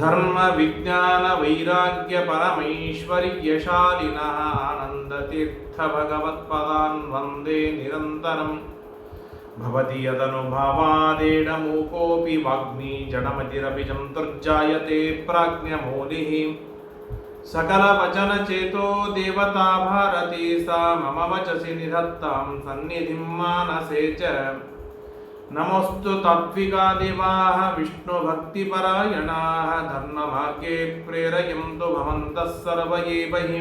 धर्मविज्ञानवैराग्यपरमैश्वर्यशालिनः आनन्दतीर्थभगवत्पदान् वन्दे निरन्तरम् भवति यदनुभावादेडमूकोऽपि वाग्मी जडमतिरपि जन्तुर्जायते प्राज्ञमौलिः सकलवचनचेतो देवता भारती सा मम वचसि निधत्तां सन्निधिं मानसे च नमोऽस्तु तात्विका देवाः विष्णुभक्तिपरायणाः धर्मभाग्ये प्रेरयन्तु भवन्तः सर्व एव हि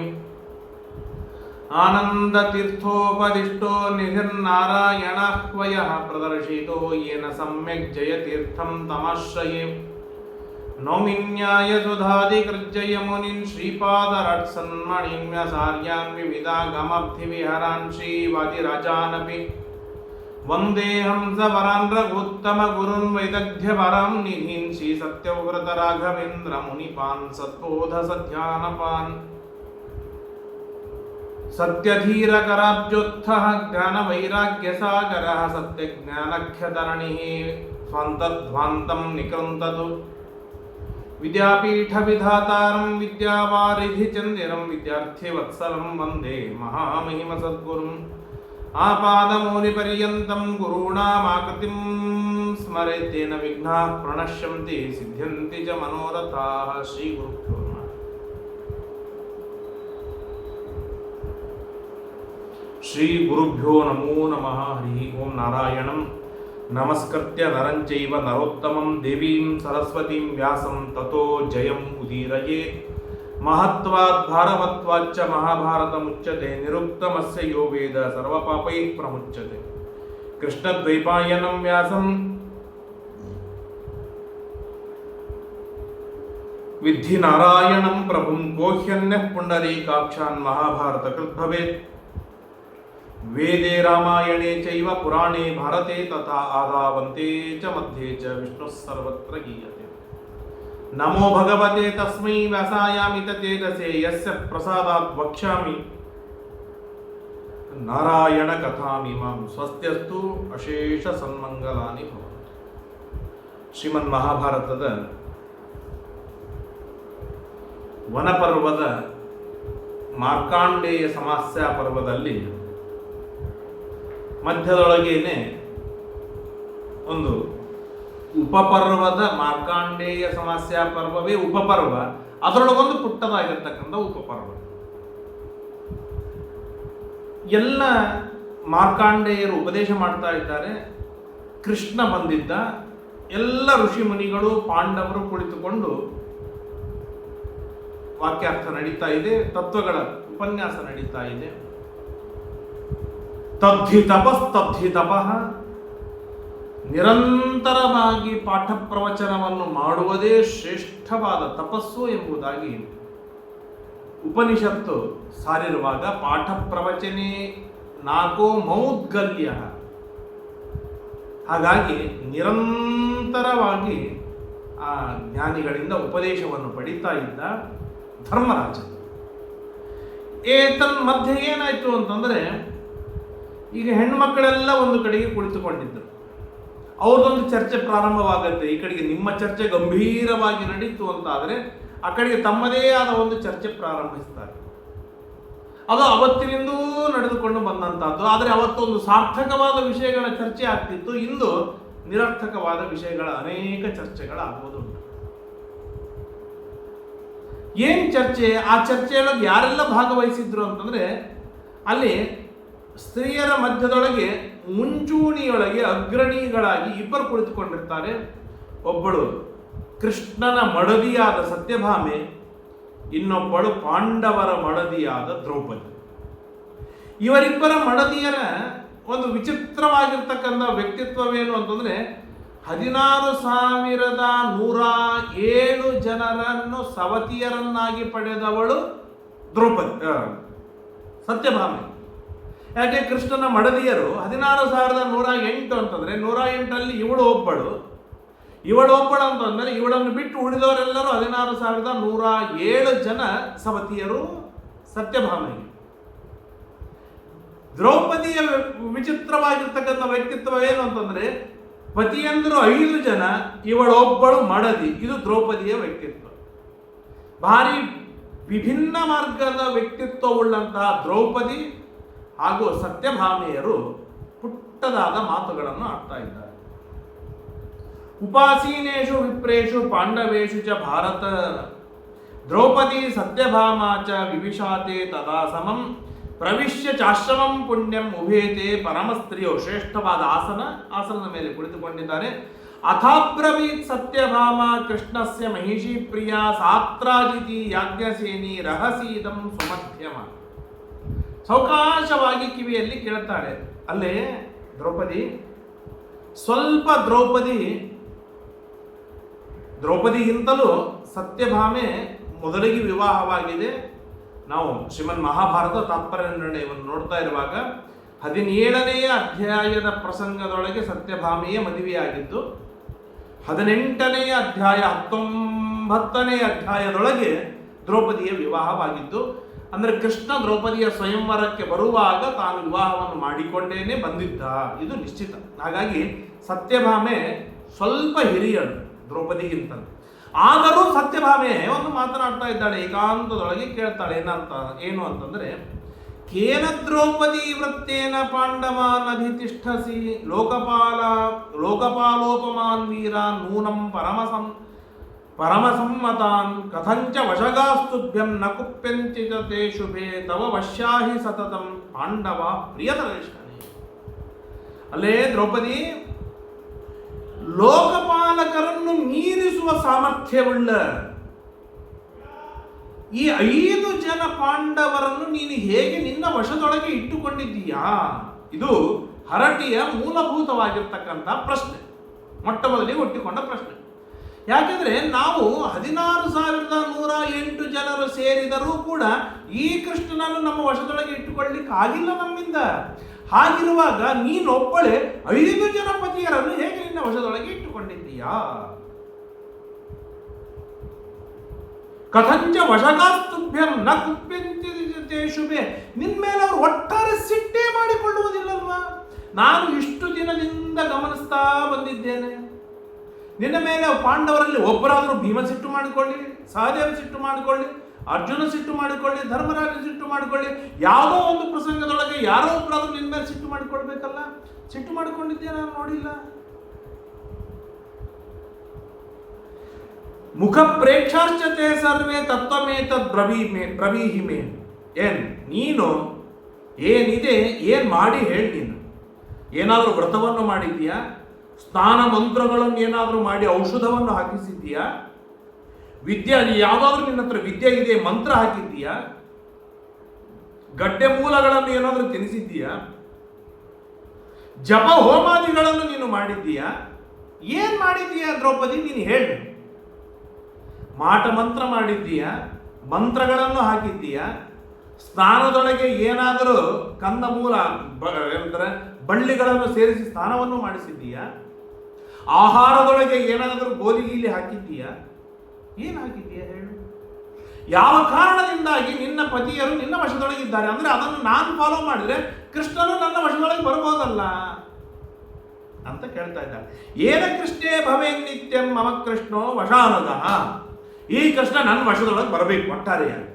आनन्दतीर्थोपदिष्टो निधिर्नारायणाह्वयः प्रदर्शितो येन सम्यक् जयतीर्थं तमाश्रये। नौमिन्यायसुधादिकृज्जयमुनिन् श्रीपादरट्सन्मणिं व्यासार्यान् विविधागमब्धिविहरान् श्रीवादिराजानपि वन्देऽहं स वरान् रघुत्तमगुरुन् वैदग्ध्यवरां श्रीसत्यव्रतराघवेन्द्रमुनिपान् सद्बोधसध्यानपान् सत्यधीरकराब्जोत्थः ज्ञानवैराग्यसागरः सत्यज्ञानख्यतरणिः स्वान्तध्वान्तं निकृन्ततु। विद्यापीठविधातारं विद्यावारिधिचन्दिरं विद्यार्थिवत्सलं वंदे महामहिमसद्गुरुम्। ఆపాదమూలి పర్యంతం గురూణామాకృతిం స్మరేతేన విఘ్నా ప్రణశ్యంతి సిద్ధ్యంతి చ మనోరథా శ్రీ గురు శ్రీ గురుభ్యో నమో నమ. హరి ఓం నారాయణం. నమస్కృత్య నరం చైవ నరోత్తమం దేవీం సరస్వతీం వ్యాసం తతో జయం ఉదీరయేత్. महत्वात् भारवत्वाच्च महाभारतमुच्यते, निरुक्तमस्य यो वेद सर्वपापैः प्रमुच्यते। कृष्णद्वैपायनं व्यासं विद्धि नारायणं प्रभुं गोह्यन्यः पुण्डरीकाक्षान् महाभारतकृत् भवेत् वेदे रामायणे चैव पुराणे भारते तथा आदावन्ते च मध्ये च विष्णुः सर्वत्र गीयते। ನಮೋ ಭಗವತೆ ತಸ್ಮೈ ವ್ಯಸಾಯಾಮಿತ ತೇಜಸೆ ಯಸ್ಯ ಪ್ರಸಾದಾತ್ ವಕ್ಷ್ಯಾಮಿ ನಾರಾಯಣ ಕಥಾಮಿಮಾಂ ಸ್ವಸ್ತ್ಯಸ್ತು ಅಶೇಷ ಸನ್ಮಂಗಲಾನಿ ಭವಂತು ಶ್ರೀಮನ್ ಮಹಾಭಾರತದ ವನಪರ್ವದ ಮಾರ್ಕಾಂಡೇಯ ಸಮಾಸ್ಯ ಪರ್ವದಲ್ಲಿ ಮಧ್ಯದೊಳಗೇನೆ ಒಂದು ಉಪಪರ್ವದ ಮಾರ್ಕಾಂಡೇಯ ಸಮಸ್ಯಾ ಪರ್ವವೇ ಉಪಪರ್ವ. ಅದರೊಳಗೊಂದು ಪುಟ್ಟದಾಗಿರ್ತಕ್ಕಂಥ ಉಪಪರ್ವ. ಎಲ್ಲ ಮಾರ್ಕಾಂಡೇಯರು ಉಪದೇಶ ಮಾಡ್ತಾ ಇದ್ದಾರೆ. ಕೃಷ್ಣ ಬಂದಿದ್ದ. ಎಲ್ಲ ಋಷಿ ಮುನಿಗಳು, ಪಾಂಡವರು ಕುಳಿತುಕೊಂಡು ವಾಕ್ಯಾರ್ಥ ನಡೀತಾ ಇದೆ. ತತ್ವಗಳ ಉಪನ್ಯಾಸ ನಡೀತಾ ಇದೆ. ತದ್ಧಿ ತಪಸ್ತದ್ಧಿ ತಪಃ. ನಿರಂತರವಾಗಿ ಪಾಠ ಪ್ರವಚನವನ್ನು ಮಾಡುವುದೇ ಶ್ರೇಷ್ಠವಾದ ತಪಸ್ಸು ಎಂಬುದಾಗಿ ಉಪನಿಷತ್ತು ಸಾರಿರುವಾಗ ಪಾಠ ಪ್ರವಚನೆ ನಾಕೋ ಮೌದ್ಗಲ್ಯ. ಹಾಗಾಗಿ ನಿರಂತರವಾಗಿ ಆ ಜ್ಞಾನಿಗಳಿಂದ ಉಪದೇಶವನ್ನು ಪಡಿತಾ ಇದ್ದ ಧರ್ಮರಾಜ ಏತನ್ ಮಧ್ಯೆ ಏನಾಯಿತು ಅಂತಂದರೆ, ಈಗ ಹೆಣ್ಮಕ್ಕಳೆಲ್ಲ ಒಂದು ಕಡೆಗೆ ಕುಳಿತುಕೊಂಡಿದ್ದರು. ಅವ್ರದ್ದೊಂದು ಚರ್ಚೆ ಪ್ರಾರಂಭವಾಗುತ್ತೆ. ಈ ಕಡೆಗೆ ನಿಮ್ಮ ಚರ್ಚೆ ಗಂಭೀರವಾಗಿ ನಡೀತು ಅಂತ ಆದರೆ, ಆ ಕಡೆಗೆ ತಮ್ಮದೇ ಆದ ಒಂದು ಚರ್ಚೆ ಪ್ರಾರಂಭಿಸ್ತಾರೆ. ಅದು ಅವತ್ತಿನಿಂದೂ ನಡೆದುಕೊಂಡು ಬಂದಂತಹದ್ದು. ಆದರೆ ಅವತ್ತೊಂದು ಸಾರ್ಥಕವಾದ ವಿಷಯಗಳ ಚರ್ಚೆ ಆಗ್ತಿತ್ತು. ಇಂದು ನಿರರ್ಥಕವಾದ ವಿಷಯಗಳ ಅನೇಕ ಚರ್ಚೆಗಳಾಗುವುದುಂಟು. ಏನ್ ಚರ್ಚೆ? ಆ ಚರ್ಚೆಯೊಳಗೆ ಯಾರೆಲ್ಲ ಭಾಗವಹಿಸಿದ್ರು ಅಂತಂದ್ರೆ, ಅಲ್ಲಿ ಸ್ತ್ರೀಯರ ಮಧ್ಯದೊಳಗೆ ಮುಂಚೂಣಿಯೊಳಗೆ ಅಗ್ರಣಿಗಳಾಗಿ ಇಬ್ಬರು ಕುಳಿತುಕೊಂಡಿರ್ತಾರೆ. ಒಬ್ಬಳು ಕೃಷ್ಣನ ಮಡದಿಯಾದ ಸತ್ಯಭಾಮೆ, ಇನ್ನೊಬ್ಬಳು ಪಾಂಡವರ ಮಡದಿಯಾದ ದ್ರೌಪದಿ. ಇವರಿಬ್ಬರ ಮಡದಿಯರ ಒಂದು ವಿಚಿತ್ರವಾಗಿರ್ತಕ್ಕಂಥ ವ್ಯಕ್ತಿತ್ವವೇನು ಅಂತಂದ್ರೆ, ಹದಿನಾರು ಸಾವಿರದ ನೂರ ಏಳು ಜನರನ್ನು ಸವತಿಯರನ್ನಾಗಿ ಪಡೆದವಳು ದ್ರೌಪದಿ ಸತ್ಯಭಾಮೆ. ಯಾಕೆ ಕೃಷ್ಣನ ಮಡದಿಯರು ಹದಿನಾರು ಸಾವಿರದ ನೂರ ಎಂಟು ಅಂತಂದ್ರೆ ನೂರ ಎಂಟರಲ್ಲಿ ಇವಳು ಒಬ್ಬಳು. ಇವಳು ಒಬ್ಬಳು ಅಂತಂದ್ರೆ ಇವಳನ್ನು ಬಿಟ್ಟು ಉಳಿದವರೆಲ್ಲರೂ ಹದಿನಾರು ಸಾವಿರದ ನೂರ ಏಳು ಜನ ಸವತಿಯರು ಸತ್ಯಭಾಮನಿಗೆ. ದ್ರೌಪದಿಯ ವಿಚಿತ್ರವಾಗಿರ್ತಕ್ಕಂಥ ವ್ಯಕ್ತಿತ್ವ ಏನು ಅಂತಂದ್ರೆ ಪತಿಯಂದರು ಐದು ಜನ, ಇವಳೊಬ್ಬಳು ಮಡದಿ. ಇದು ದ್ರೌಪದಿಯ ವ್ಯಕ್ತಿತ್ವ. ಭಾರಿ ವಿಭಿನ್ನ ಮಾರ್ಗದ ವ್ಯಕ್ತಿತ್ವವುಳ್ಳಂತಹ ದ್ರೌಪದಿ ಹಾಗೂ ಸತ್ಯಭಾಮೆಯರು ಪುಟ್ಟದಾದ ಮಾತುಗಳನ್ನು ಆಡ್ತಾ ಇದ್ದಾರೆ. ಉಪಾಸೀನೇಶು ವಿಪ್ರೇಷು ಪಾಂಡವೇಶು ಚ ಭಾರತ. ದ್ರೌಪದಿ ಸತ್ಯಭಾಮ ಚ ವಿವಿಷಾತೆ ತದಾ ಸಮಂ. ಪ್ರವಿಶ್ಯ ಚಾಶ್ರಮಂ ಪುಣ್ಯಂ ಉಭೇತೆ ಪರಮಸ್ತ್ರೀಯು ಶ್ರೇಷ್ಠವಾದ ಆಸನ ಆಸನದ ಮೇಲೆ ಕುಳಿತುಕೊಂಡಿದ್ದಾರೆ. ಅಥಾಬ್ರವೀತ್ ಸತ್ಯಭಾಮ ಕೃಷ್ಣಸ್ಯ ಮಹಿಷಿ ಪ್ರಿಯ ಸಾತ್ರಾಜಿತಿ ಯಾಜ್ಞಸೇನಿ ರಹಸೀದಂ ಸುಮಧ್ಯಮ. ಸೌಕಾಶವಾಗಿ ಕಿವಿಯಲ್ಲಿ ಕೇಳುತ್ತಾರೆ. ಅಲ್ಲೇ ದ್ರೌಪದಿ, ಸ್ವಲ್ಪ ದ್ರೌಪದಿ, ದ್ರೌಪದಿಗಿಂತಲೂ ಸತ್ಯಭಾಮೆ ಮೊದಲಿಗೆ ವಿವಾಹವಾಗಿದೆ. ನಾವು ಶ್ರೀಮನ್ ಮಹಾಭಾರತ ತಾತ್ಪರ್ಯ ನಿರ್ಣಯವನ್ನು ನೋಡ್ತಾ ಇರುವಾಗ ಹದಿನೇಳನೆಯ ಅಧ್ಯಾಯದ ಪ್ರಸಂಗದೊಳಗೆ ಸತ್ಯಭಾಮೆಯೇ ಮದುವೆಯಾಗಿದ್ದು, ಹದಿನೆಂಟನೆಯ ಅಧ್ಯಾಯ ಹತ್ತೊಂಬತ್ತನೆಯ ಅಧ್ಯಾಯದೊಳಗೆ ದ್ರೌಪದಿಯ ವಿವಾಹವಾಗಿದ್ದು ಅಂದ್ರೆ ಕೃಷ್ಣ ದ್ರೌಪದಿಯ ಸ್ವಯಂವರಕ್ಕೆ ಬರುವಾಗ ತಾನು ವಿವಾಹವನ್ನು ಮಾಡಿಕೊಂಡೇನೆ ಬಂದಿದ್ದ. ಇದು ನಿಶ್ಚಿತ. ಹಾಗಾಗಿ ಸತ್ಯಭಾಮೆ ಸ್ವಲ್ಪ ಹಿರಿಯಳು ದ್ರೌಪದಿಗಿಂತ ಆದರೂ ಸತ್ಯಭಾಮೆ ಒಂದು ಮಾತನಾಡ್ತಾ ಇದ್ದಾಳೆ, ಏಕಾಂತದೊಳಗೆ ಕೇಳ್ತಾಳೆ ಏನಂತ ಏನು ಅಂತಂದ್ರೆ, ಕೇನ ದ್ರೌಪದಿ ವೃತ್ತೇನ ಪಾಂಡವಾನ್ ಅಧಿತಿಷ್ಠಸಿ, ಲೋಕಪಾಲ ಲೋಕಪಾಲೋಪಮಾನ್ ವೀರ ನೂನಂ ಪರಮಸಂ ಪರಮಸಮ್ಮತಾನ್ ಕಥಂಚ ವಶಗಾಸ್ತುಭ್ಯಂ ನ ಕುಪ್ಯಂಚಿ ಚ ತೇ ತವ ವಶ್ಯಾಹಿ ಸತತಂ ಪಾಂಡವ ಪ್ರಿಯತರೇಶನೇ ಅಲ್ಲೇ ದ್ರೌಪದಿ, ಲೋಕಪಾಲಕರನ್ನು ಮೀರಿಸುವ ಸಾಮರ್ಥ್ಯವುಳ್ಳ ಈ ಐದು ಜನ ಪಾಂಡವರನ್ನು ನೀನು ಹೇಗೆ ನಿನ್ನ ವಶದೊಳಗೆ ಇಟ್ಟುಕೊಂಡಿದ್ದೀಯಾ? ಇದು ಹರಟಿಯ ಮೂಲಭೂತವಾಗಿರ್ತಕ್ಕಂಥ ಪ್ರಶ್ನೆ. ಮೊಟ್ಟ ಮೊದಲಿಗೆ ಹುಟ್ಟಿಕೊಂಡ ಪ್ರಶ್ನೆ. ಯಾಕೆಂದ್ರೆ ನಾವು ಹದಿನಾರು ಸಾವಿರದ ನೂರ ಎಂಟು ಜನರು ಸೇರಿದರೂ ಕೂಡ ಈ ಕೃಷ್ಣನನ್ನು ನಮ್ಮ ವಶದೊಳಗೆ ಇಟ್ಟುಕೊಳ್ಳಿಕ್ಕೆ ಆಗಿಲ್ಲ ನಮ್ಮಿಂದ. ಹಾಗಿರುವಾಗ ನೀನೊಬ್ಬಳೆ ಐದು ಜನ ಪತಿಯರನ್ನು ಹೇಗೆ ನಿನ್ನ ವಶದೊಳಗೆ ಇಟ್ಟುಕೊಂಡಿದ್ದೀಯಾ? ಕಥಂಚ ವಶಗಾಸ್ತುಭ್ಯಂ ನ ಕುಪ್ಯಂತೆ ಶುಭೆ ನಿನ್ ಮೇಲೆ ಅವರು ಒಟ್ಟಾರೆ ಸಿಟ್ಟೇ ಮಾಡಿಕೊಳ್ಳುವುದಿಲ್ಲಲ್ವಾ? ನಾನು ಇಷ್ಟು ದಿನದಿಂದ ಗಮನಿಸ್ತಾ ಬಂದಿದ್ದೇನೆ. ನಿನ್ನ ಮೇಲೆ ಪಾಂಡವರಲ್ಲಿ ಒಬ್ಬರಾದರೂ ಭೀಮ ಸಿಟ್ಟು ಮಾಡಿಕೊಳ್ಳಿ ಸಹದೇವ ಸಿಟ್ಟು ಮಾಡಿಕೊಳ್ಳಿ ಅರ್ಜುನ ಸಿಟ್ಟು ಮಾಡಿಕೊಳ್ಳಿ ಧರ್ಮರಾಜ ಸಿಟ್ಟು ಮಾಡಿಕೊಳ್ಳಿ, ಯಾವುದೋ ಒಂದು ಪ್ರಸಂಗದೊಳಗೆ ಯಾರೋ ಒಬ್ಬರಾದರೂ ನಿನ್ನ ಮೇಲೆ ಸಿಟ್ಟು ಮಾಡಿಕೊಳ್ಬೇಕಲ್ಲ ಸಿಟ್ಟು ಮಾಡಿಕೊಂಡಿದ್ದೆ ನಾನು ನೋಡಿಲ್ಲ. ಮುಖ ಪ್ರೇಕ್ಷಾರ್ಚತೆ ಸರ್ವೇ ತತ್ವಮೇತದ್ ಬ್ರವೀಮೆ ಬ್ರವೀಹಿಮೆ. ಏನ್ ನೀನು? ಏನಿದೆ? ಏನು ಮಾಡಿ ಹೇಳಿ ಏನಾದರೂ ವ್ರತವನ್ನು ಮಾಡಿದ್ದೀಯಾ? ಸ್ನಾನ ಮಂತ್ರಗಳನ್ನು ಏನಾದರೂ ಮಾಡಿ ಔಷಧವನ್ನು ಹಾಕಿಸಿದ್ದೀಯಾ? ವಿದ್ಯೆ ಯಾವುದಾದ್ರೂ ನಿನ್ನ ಹತ್ರ ವಿದ್ಯೆ ಇದೆ, ಮಂತ್ರ ಹಾಕಿದ್ದೀಯಾ? ಗಡ್ಡೆ ಮೂಲಗಳನ್ನು ಏನಾದರೂ ತಿನ್ನಿಸಿದ್ದೀಯಾ? ಜಪ ಹೋಮಾದಿಗಳನ್ನು ನೀನು ಮಾಡಿದ್ದೀಯಾ? ಏನ್ ಮಾಡಿದ್ದೀಯಾ ದ್ರೌಪದಿ? ನೀನು ಹೇಳು. ಮಾಟ ಮಂತ್ರ ಮಾಡಿದ್ದೀಯಾ? ಮಂತ್ರಗಳನ್ನು ಹಾಕಿದ್ದೀಯಾ? ಸ್ನಾನದೊಳಗೆ ಏನಾದರೂ ಕಂದ ಮೂಲ ಬ- ಏನಂತಾರೆ, ಬಳ್ಳಿಗಳನ್ನು ಸೇರಿಸಿ ಸ್ನಾನವನ್ನು ಮಾಡಿಸಿದ್ದೀಯಾ? ಆಹಾರದೊಳಗೆ ಏನಾದರೂ ಗೋಲಿ ಗೀಲಿ ಹಾಕಿದ್ದೀಯಾ? ಏನು ಹಾಕಿದ್ದೀಯಾ ಹೇಳು. ಯಾವ ಕಾರಣದಿಂದಾಗಿ ನಿನ್ನ ಪತಿಯರು ನಿನ್ನ ವಶದೊಳಗಿದ್ದಾರೆ? ಅಂದರೆ ಅದನ್ನು ನಾನು ಫಾಲೋ ಮಾಡಿದರೆ ಕೃಷ್ಣನು ನನ್ನ ವಶದೊಳಗೆ ಬರ್ಬೋದಲ್ಲ? ಅಂತ ಕೇಳ್ತಾ ಇದ್ದಾರೆ ಏನ ಕೃಷ್ಣೇ ಭವೇ ನಿತ್ಯಂ ಮಮ ಕೃಷ್ಣೋ ವಶಾನದ? ಈ ಕೃಷ್ಣ ನನ್ನ ವಶದೊಳಗೆ ಬರಬೇಕು ಒಟ್ಟಾರೆಯಾಗಿ.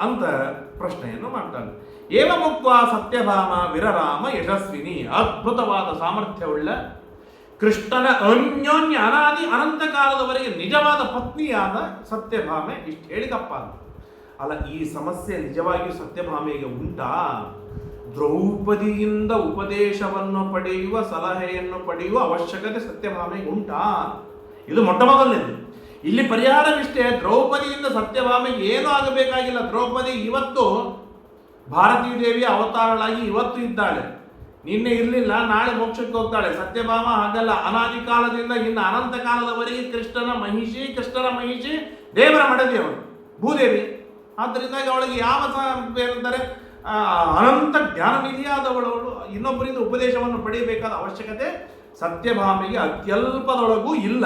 ಅಂತ ಪ್ರಶ್ನೆಯನ್ನು ಮಾಡ್ತಾನೆ. ಏವ ಮುಕ್ತ ಸತ್ಯಭಾಮ ವಿರರಾಮ ಯಶಸ್ವಿನಿ. ಅದ್ಭುತವಾದ ಸಾಮರ್ಥ್ಯವುಳ್ಳ ಕೃಷ್ಣನ ಅನ್ಯೋನ್ಯ ಅನಾದಿ ಅನಂತ ಕಾಲದವರೆಗೆ ನಿಜವಾದ ಪತ್ನಿಯಾದ ಸತ್ಯಭಾಮೆ ಇಷ್ಟು ಹೇಳಿದಪ್ಪ ಅಂತ. ಅಲ್ಲ, ಈ ಸಮಸ್ಯೆ ನಿಜವಾಗಿಯೂ ಸತ್ಯಭಾಮೆಗೆ ಉಂಟಾ? ದ್ರೌಪದಿಯಿಂದ ಉಪದೇಶವನ್ನು ಪಡೆಯುವ, ಸಲಹೆಯನ್ನು ಪಡೆಯುವ ಅವಶ್ಯಕತೆ ಸತ್ಯಭಾಮೆಗೆ ಉಂಟಾ? ಇದು ಮೊಟ್ಟ ಮೊದಲನೇದು ಇಲ್ಲಿ ಪರಿಹಾರವಿಷ್ಟೇ, ದ್ರೌಪದಿಯಿಂದ ಸತ್ಯಭಾಮೆಗೆ ಏನೂ ಆಗಬೇಕಾಗಿಲ್ಲ. ದ್ರೌಪದಿ ಇವತ್ತು ಭಾರತೀ ದೇವಿ ಅವತಾರಳಾಗಿ ಇವತ್ತು ಇದ್ದಾಳೆ. ನಿನ್ನೆ ಇರಲಿಲ್ಲ, ನಾಳೆ ಮೋಕ್ಷಕ್ಕೆ ಹೋಗ್ತಾಳೆ. ಸತ್ಯಭಾಮ ಹಾಗಲ್ಲ. ಅನಾದಿ ಕಾಲದಿಂದ ಇನ್ನು ಅನಂತ ಕಾಲದವರೆಗೆ ಕೃಷ್ಣನ ಮಹಿಷಿ ಕೃಷ್ಣನ ಮಹಿಷಿ, ದೇವರ ಮಡದಿ ಅವಳು, ಭೂದೇವಿ. ಆದ್ದರಿಂದಾಗಿ ಅವಳಿಗೆ ಯಾವ ಏನಂತಾರೆ ಅನಂತ ಜ್ಞಾನ ನಿಧಿಯಾದವಳು ಅವಳು. ಇನ್ನೊಬ್ಬರಿಂದ ಉಪದೇಶವನ್ನು ಪಡೆಯಬೇಕಾದ ಅವಶ್ಯಕತೆ ಸತ್ಯಭಾಮಿಗೆ ಅತ್ಯಲ್ಪದೊಳಗೂ ಇಲ್ಲ.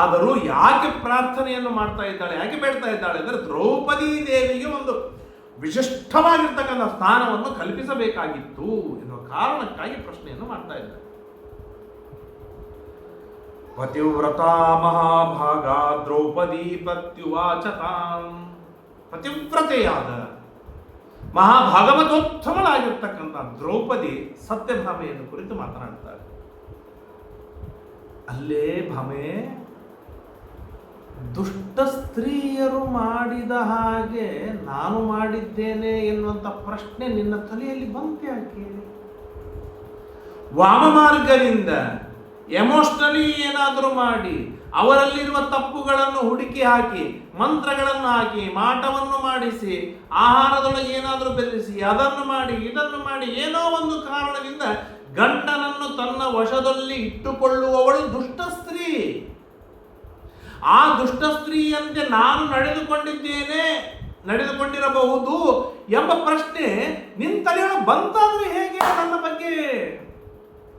ಆದರೂ ಯಾಕೆ ಪ್ರಾರ್ಥನೆಯನ್ನು ಮಾಡ್ತಾ ಇದ್ದಾಳೆ, ಯಾಕೆ ಬೇಡ್ತಾ ಇದ್ದಾಳೆ? ಅಂದರೆ ದ್ರೌಪದಿ ದೇವಿಗೆ ಒಂದು ವಿಶಿಷ್ಟವಾಗಿರ್ತಕ್ಕಂಥ ಸ್ಥಾನವನ್ನು ಕಲ್ಪಿಸಬೇಕಾಗಿತ್ತು ಎನ್ನುವ ಕಾರಣಕ್ಕಾಗಿ ಪ್ರಶ್ನೆಯನ್ನು ಮಾಡ್ತಾ ಇದ್ದಾರೆ. ಪತಿವ್ರತ ಮಹಾಭಾಗ ದ್ರೌಪದಿ ಪತ್ಯುವಾಚ ತಾಂ ಪತಿವ್ರತೆಯಾದ ಮಹಾಭಾಗವತೋತ್ತಮಳಾಗಿರ್ತಕ್ಕಂಥ ದ್ರೌಪದಿ ಸತ್ಯಭಾಮೆಯನ್ನು ಕುರಿತು ಮಾತನಾಡ್ತಾರೆ. ಅಲ್ಲೇ ಭಾಮೆ ದುಷ್ಟ ಸ್ತ್ರೀಯರು ಮಾಡಿದ ಹಾಗೆ ನಾನು ಮಾಡಿದ್ದೇನೆ ಎನ್ನುವಂಥ ಪ್ರಶ್ನೆ ನಿನ್ನ ತಲೆಯಲ್ಲಿ ಬಂತೆ ಯಾಕೆ? ವಾಮ ಮಾರ್ಗದಿಂದ ಎಮೋಷನಲಿ ಏನಾದರೂ ಮಾಡಿ, ಅವರಲ್ಲಿರುವ ತಪ್ಪುಗಳನ್ನು ಹುಡುಕಿ ಹಾಕಿ, ಮಂತ್ರಗಳನ್ನು ಹಾಕಿ, ಮಾಟವನ್ನು ಮಾಡಿಸಿ, ಆಹಾರದೊಳಗೆ ಏನಾದರೂ ಬೆರೆಸಿ, ಅದನ್ನು ಮಾಡಿ, ಇದನ್ನು ಮಾಡಿ, ಏನೋ ಒಂದು ಕಾರಣದಿಂದ ಗಂಡನನ್ನು ತನ್ನ ವಶದಲ್ಲಿ ಇಟ್ಟುಕೊಳ್ಳುವವಳು ದುಷ್ಟ ಸ್ತ್ರೀ. ಆ ದುಷ್ಟ ಸ್ತ್ರೀಯಂತೆ ನಾನು ನಡೆದುಕೊಂಡಿದ್ದೇನೆ, ನಡೆದುಕೊಂಡಿರಬಹುದು ಎಂಬ ಪ್ರಶ್ನೆ ನಿನ್ನ ತಲೆಯೊಳಗೆ ಬಂತಾದ್ರೆ ಹೇಗೆ ನನ್ನ ಬಗ್ಗೆ?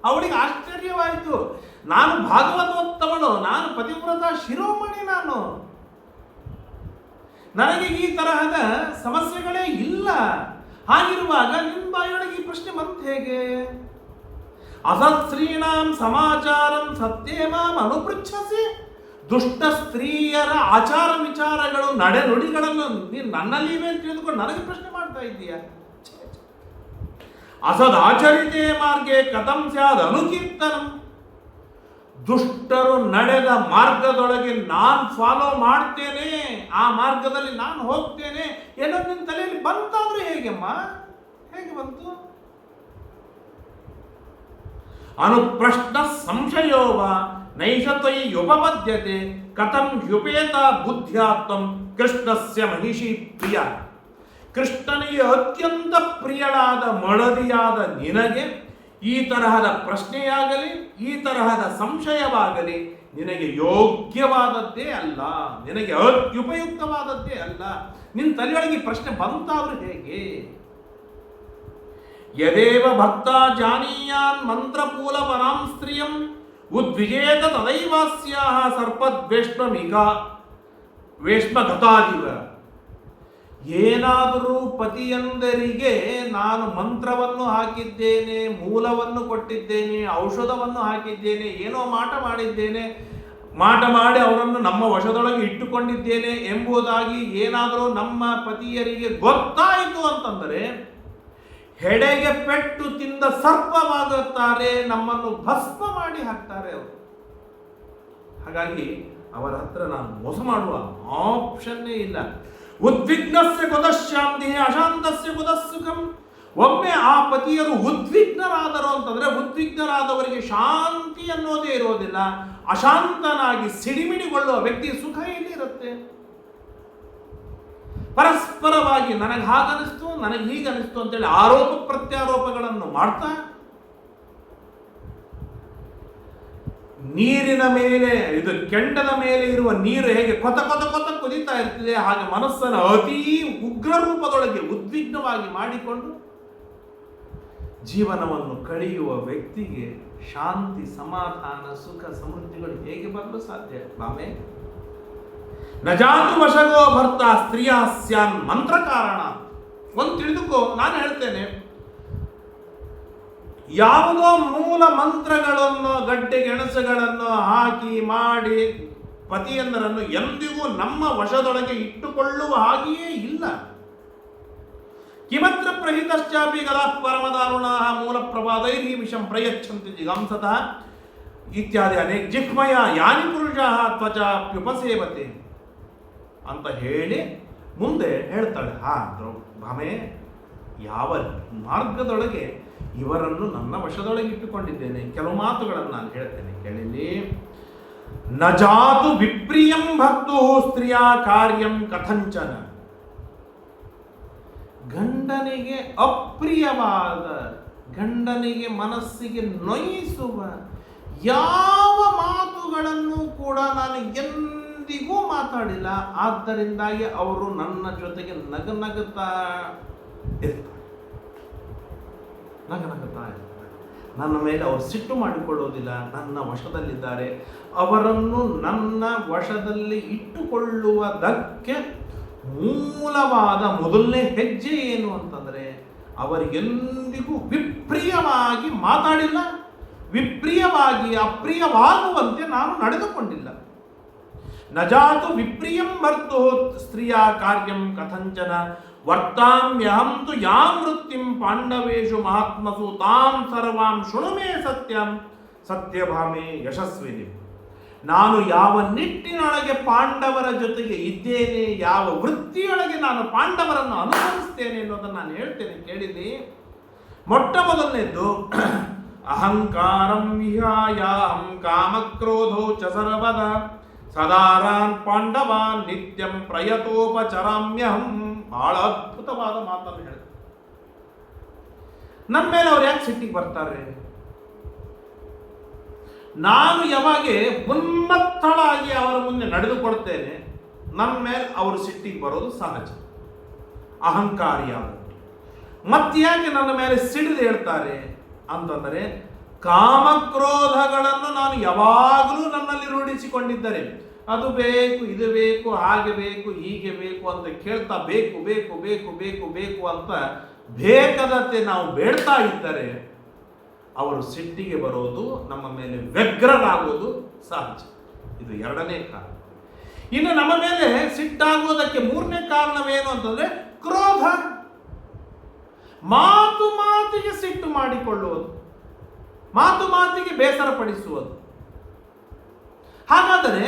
ಅವಳಿಗೆ ಆಶ್ಚರ್ಯವಾಯಿತು. ನಾನು ಭಾಗವತೋತ್ತಮನು ನಾನು ಪತಿವ್ರತ ಶಿರೋಮಣಿ ನಾನು. ನನಗೆ ಈ ತರಹದ ಸಮಸ್ಯೆಗಳೇ ಇಲ್ಲ. ಹಾಗಿರುವಾಗ ನಿಮ್ಮ ಬಾಯೊಳಗೆ ಈ ಪ್ರಶ್ನೆ ಬಂತ ಹೇಗೆ? ಅಸತ್ ಶ್ರೀನಾಂ ಸಮಾಚಾರಂ ಸತ್ಯೇಮಾಂ ಅನುಪೃಚ್ಛಸಿ. ದುಷ್ಟ ಸ್ತ್ರೀಯರ ಆಚಾರ ವಿಚಾರಗಳು ನಡೆ ನುಡಿಗಳನ್ನು ನೀನು ನನ್ನಲ್ಲಿ ಇವೆ ಅಂತ ತಿಳಿದುಕೊಂಡು ನನಗೆ ಪ್ರಶ್ನೆ ಮಾಡ್ತಾ ಇದ್ದೀಯಾ? ಅಸದ್. ಅಸದಾಚರಿತೆ ಮಾರ್ಗೆ ಕಥಂ ಸ್ಯಾದ ಅನುಕೀರ್ತನಂ. ದುಷ್ಟರು ನಡೆದ ಮಾರ್ಗದೊಳಗೆ ನಾನು ಫಾಲೋ ಮಾಡ್ತೇನೆ, ಆ ಮಾರ್ಗದಲ್ಲಿ ನಾನು ಹೋಗ್ತೇನೆ ಏನೋ ನಿನ್ನ ತಲೆಯಲ್ಲಿ ಬಂತಾದ್ರೆ ಹೇಗೆಮ್ಮ? ಹೇಗೆ ಬಂತು? ಅನುಪ್ರಶ್ನ ಸಂಶಯೋವ ನೈಷತ್ವಯಿ ಉಪಪದ್ಯತೆ ಕಥಂ ಯುಪೇತ ಬುದ್ಧ್ಯಾತ್ಮಂ ಕೃಷ್ಣಸ್ಯ ಮಹಿಷಿ ಪ್ರಿಯ. ಕೃಷ್ಣನಿಗೆ ಅತ್ಯಂತ ಪ್ರಿಯಳಾದ ಮಳದಿಯಾದ ನಿನಗೆ ಈ ತರಹದ ಪ್ರಶ್ನೆಯಾಗಲಿ, ಈ ತರಹದ ಸಂಶಯವಾಗಲಿ ನಿನಗೆ ಯೋಗ್ಯವಾದದ್ದೇ ಅಲ್ಲ, ನಿನಗೆ ಅತ್ಯುಪಯುಕ್ತವಾದದ್ದೇ ಅಲ್ಲ. ನಿನ್ನ ತಲೆಯೊಳಗೆ ಪ್ರಶ್ನೆ ಬಂತಾದ್ರೂ ಹೇಗೆ? ಯದೇವ ಭಕ್ತ ಜಾನೀಯಾನ್ ಮಂತ್ರಪೂಲ ಪರಾಂ ಸ್ತ್ರಿಯಂ ಉದ್ವಿಜೇತ ತದೈವಾಸ್ಯ ಸರ್ಪದ್ವೇಷ್ಮಮಿಗ. ವೇಷ್ಮಗತಾದಿವ ಏನಾದರೂ ಪತಿಯಂದರಿಗೆ ನಾನು ಮಂತ್ರವನ್ನು ಹಾಕಿದ್ದೇನೆ, ಮೂಲವನ್ನು ಕೊಟ್ಟಿದ್ದೇನೆ, ಔಷಧವನ್ನು ಹಾಕಿದ್ದೇನೆ, ಏನೋ ಮಾಟ ಮಾಡಿದ್ದೇನೆ, ಮಾಟ ಮಾಡಿ ಅವರನ್ನು ನಮ್ಮ ವಶದೊಳಗೆ ಇಟ್ಟುಕೊಂಡಿದ್ದೇನೆ ಎಂಬುದಾಗಿ ಏನಾದರೂ ನಮ್ಮ ಪತಿಯರಿಗೆ ಗೊತ್ತಾಯಿತು ಅಂತಂದರೆ ಹೆಡೆಗೆ ಪೆಟ್ಟು ತಿಂದ ಸರ್ಪವಾಗುತ್ತಾರೆ, ನಮ್ಮನ್ನು ಭಸ್ಮ ಮಾಡಿ ಹಾಕ್ತಾರೆ ಅವರು. ಹಾಗಾಗಿ ಅವರ ಹತ್ರ ನಾನು ಮೋಸ ಮಾಡುವ ಆಪ್ಷನ್ನೇ ಇಲ್ಲ. ಉದ್ವಿಗ್ನಸ್ಯ ಕುದಶಾಂತಿ ಅಶಾಂತಸ್ಯ ಕುದಸ್ಸುಖಂ ಒಮ್ಮೆ ಆ ಪತಿಯರು ಉದ್ವಿಗ್ನರಾದರು ಅಂತಂದ್ರೆ ಉದ್ವಿಗ್ನರಾದವರಿಗೆ ಶಾಂತಿ ಅನ್ನೋದೇ ಇರೋದಿಲ್ಲ. ಅಶಾಂತನಾಗಿ ಸಿಡಿಮಿಡಿಗೊಳ್ಳುವ ವ್ಯಕ್ತಿ ಸುಖ ಎಲ್ಲಿರುತ್ತೆ ಪರಸ್ಪರವಾಗಿ ನನಗೆ ಹಾಗನಿಸ್ತು ನನಗೆ ಹೀಗನಿಸ್ತು ಅಂತೇಳಿ ಆರೋಪ ಪ್ರತ್ಯಾರೋಪಗಳನ್ನು ಮಾಡ್ತಾ ನೀರಿನ ಮೇಲೆ, ಇದು ಕೆಂಡದ ಮೇಲೆ ಇರುವ ನೀರು ಹೇಗೆ ಕೊತ ಕೊತ ಕೊತ ಕುದೀತಾ ಇರ್ತದೆ, ಹಾಗೆ ಮನಸ್ಸನ್ನು ಅತೀ ಉಗ್ರ ರೂಪದೊಳಗೆ ಉದ್ವಿಗ್ನವಾಗಿ ಮಾಡಿಕೊಂಡು ಜೀವನವನ್ನು ಕಳೆಯುವ ವ್ಯಕ್ತಿಗೆ ಶಾಂತಿ, ಸಮಾಧಾನ, ಸುಖ, ಸಮೃದ್ಧಿಗಳು ಹೇಗೆ ಬರಲು ಸಾಧ್ಯ? ಬಾಮೆ? ನಜಾತು ವಶಗೋ ಭರ್ತ ಸ್ತ್ರೀಯ ಸ್ಯಾನ್ ಮಂತ್ರ ಕಾರಣ ಒಂದು ತಿಳಿದುಕೋ, ನಾನು ಹೇಳ್ತೇನೆ. ಯಾವುದೋ ಮೂಲ ಮಂತ್ರಗಳನ್ನು ಗಡ್ಡೆ ಗೆಣಸುಗಳನ್ನು ಹಾಕಿ ಮಾಡಿ ಪತಿಯಂದರನ್ನು ಎಂದಿಗೂ ನಮ್ಮ ವಶದೊಳಗೆ ಇಟ್ಟುಕೊಳ್ಳುವ ಹಾಗೆಯೇ ಇಲ್ಲ. ಕಿಮತ್ರ ಪ್ರಹಿತಶ್ಚಾಪಿ ಗಲಾ ಪರಮದಾರುಣ ಮೂಲ ಪ್ರಭಾದೈಹಿ ವಿಷಂ ಪ್ರಯಚ್ಛಂತಿ ಜಿಗಾಂಸತಃ ಇತ್ಯಾದಿ ಅನೇಕ ಜಿಹ್ಮಯ ಯಾನಿ ಪುರುಷ ತ್ವಚ ಪ್ಯುಪಸೇವತೆ. ಅಂತ ಹೇಳಿ ಮುಂದೆ ಹೇಳ್ತಾಳೆ. ಹಾ ದ್ರೌ ಭಾಮೆ, ಯಾವ ಮಾರ್ಗದೊಳಗೆ ಇವರನ್ನು ನನ್ನ ವಶದೊಳಗೆ ಇಟ್ಟುಕೊಂಡಿದ್ದೇನೆ, ಕೆಲವು ಮಾತುಗಳನ್ನು ನಾನು ಹೇಳ್ತೇನೆ. ಕೇಳಿಲಿ ನಜಾತು ಜಾತು ವಿಪ್ರಿಯಂ ಭಕ್ತು ಸ್ತ್ರೀಯ ಕಾರ್ಯಂ ಕಥಂಚನ. ಗಂಡನಿಗೆ ಅಪ್ರಿಯವಾದ, ಗಂಡನಿಗೆ ಮನಸ್ಸಿಗೆ ನೊಯಿಸುವ ಯಾವ ಮಾತುಗಳನ್ನು ಕೂಡ ನಾನು ಎಂದಿಗೂ ಮಾತಾಡಿಲ್ಲ. ಆದ್ದರಿಂದಾಗಿ ಅವರು ನನ್ನ ಜೊತೆಗೆ ನಗ ನಗುತ್ತಾ ಇರ್ತಾರೆ. ನಗ ನಗುತ್ತಾ ನನ್ನ ಮೇಲೆ ಅವರು ಸಿಟ್ಟು ಮಾಡಿಕೊಳ್ಳೋದಿಲ್ಲ. ನನ್ನ ವಶದಲ್ಲಿದ್ದಾರೆ. ಅವರನ್ನು ನನ್ನ ವಶದಲ್ಲಿ ಇಟ್ಟುಕೊಳ್ಳುವುದಕ್ಕೆ ಮೂಲವಾದ ಮೊದಲನೇ ಹೆಜ್ಜೆ ಏನು ಅಂತಂದರೆ, ಅವರಿಗೆಂದಿಗೂ ವಿಪ್ರಿಯವಾಗಿ ಮಾತಾಡಿಲ್ಲ. ವಿಪ್ರಿಯವಾಗಿ ಅಪ್ರಿಯವಾಗುವಂತೆ ನಾನು ನಡೆದುಕೊಂಡಿಲ್ಲ. ನಜಾತು ವಿಪ್ರಿಯಂ ಮರ್ತೋ ಸ್ತ್ರೀಯ ಕಾರ್ಯಂ ಕಥಂಚನ. ವರ್ತಾಮ್ಯಹಂ ತು ಯಾಂ ವೃತ್ತಿಂ ಪಾಂಡವೇಶು ಮಹಾತ್ಮಸು ತಾಂ ಸರ್ವಾಂ ಶೃಣುಮೇ ಸತ್ಯಂ. ಸತ್ಯಭಾಮೆ ಯಶಸ್ವಿನಿ. ನಾನು ಯಾವ ನಿಟ್ಟಿನೊಳಗೆ ಪಾಂಡವರ ಜೊತೆಗೆ ಇದ್ದೇನೆ, ಯಾವ ವೃತ್ತಿಯೊಳಗೆ ನಾನು ಪಾಂಡವರನ್ನು ಅನುಭವಿಸ್ತೇನೆ ಅನ್ನೋದನ್ನು ನಾನು ಹೇಳ್ತೇನೆ ಕೇಳಿದಿ ಮೊಟ್ಟ ಮೊದಲನೇದ್ದು ಅಹಂಕಾರಂ ವಿಹಾಯಾಹಂ ಕಾಮಕ್ರೋಧೋ ಚ ಸರ್ವದ. ಸದಾರಾನ್ ಪಾಂಡವಾನ್ ನಿತ್ಯಂ ಪ್ರಯತೋಪಚರಾಮ್ಯಹಂ ಬಹಳ ಅದ್ಭುತವಾದ ಮಾತನ್ನು ಹೇಳಿದರು ನನ್ನ ಮೇಲೆ ಅವ್ರು ಯಾಕೆ ಸಿಟ್ಟಿಗೆ ಬರ್ತಾರೆ ನಾನು ಯಾವಾಗ ಉನ್ಮತ್ತಳಾಗಿ ಅವರ ಮುಂದೆ ನಡೆದುಕೊಡ್ತೇನೆ ನನ್ನ ಮೇಲೆ ಅವರು ಸಿಟ್ಟಿಗೆ ಬರೋದು ಸಹಜ ಮತ್ತೆ ಯಾಕೆ ನನ್ನ ಮೇಲೆ ಸಿಡಿದು ಹೇಳ್ತಾರೆ ಅಂತಂದರೆ ಕಾಮಕ್ರೋಧಗಳನ್ನು ನಾನು ಯಾವಾಗಲೂ ನನ್ನಲ್ಲಿ ರೂಢಿಸಿಕೊಂಡಿದ್ದರೆ ಅದು ಬೇಕು, ಇದು ಬೇಕು, ಹಾಗೆ ಬೇಕು, ಹೀಗೆ ಬೇಕು ಅಂತ ಕೇಳ್ತಾ ಬೇಕು ಬೇಕು ಬೇಕು ಬೇಕು ಬೇಕು ಅಂತ ಬೇಕದಂತೆ ನಾವು ಬೇಡ್ತಾ ಇದ್ದರೆ ಅವರು ಸಿಟ್ಟಿಗೆ ಬರೋದು, ನಮ್ಮ ಮೇಲೆ ವ್ಯಗ್ರರಾಗೋದು ಸಹಜ. ಇದು ಎರಡನೇ ಕಾರಣ. ಇನ್ನು ನಮ್ಮ ಮೇಲೆ ಸಿಟ್ಟಾಗುವುದಕ್ಕೆ ಮೂರನೇ ಕಾರಣವೇನು ಅಂತಂದ್ರೆ ಕ್ರೋಧ. ಮಾತು ಮಾತಿಗೆ ಸಿಟ್ಟು ಮಾಡಿಕೊಳ್ಳುವುದು, ಮಾತು ಮಾತಿಗೆ ಬೇಸರ ಪಡಿಸುವುದು ಹಾಗಾದರೆ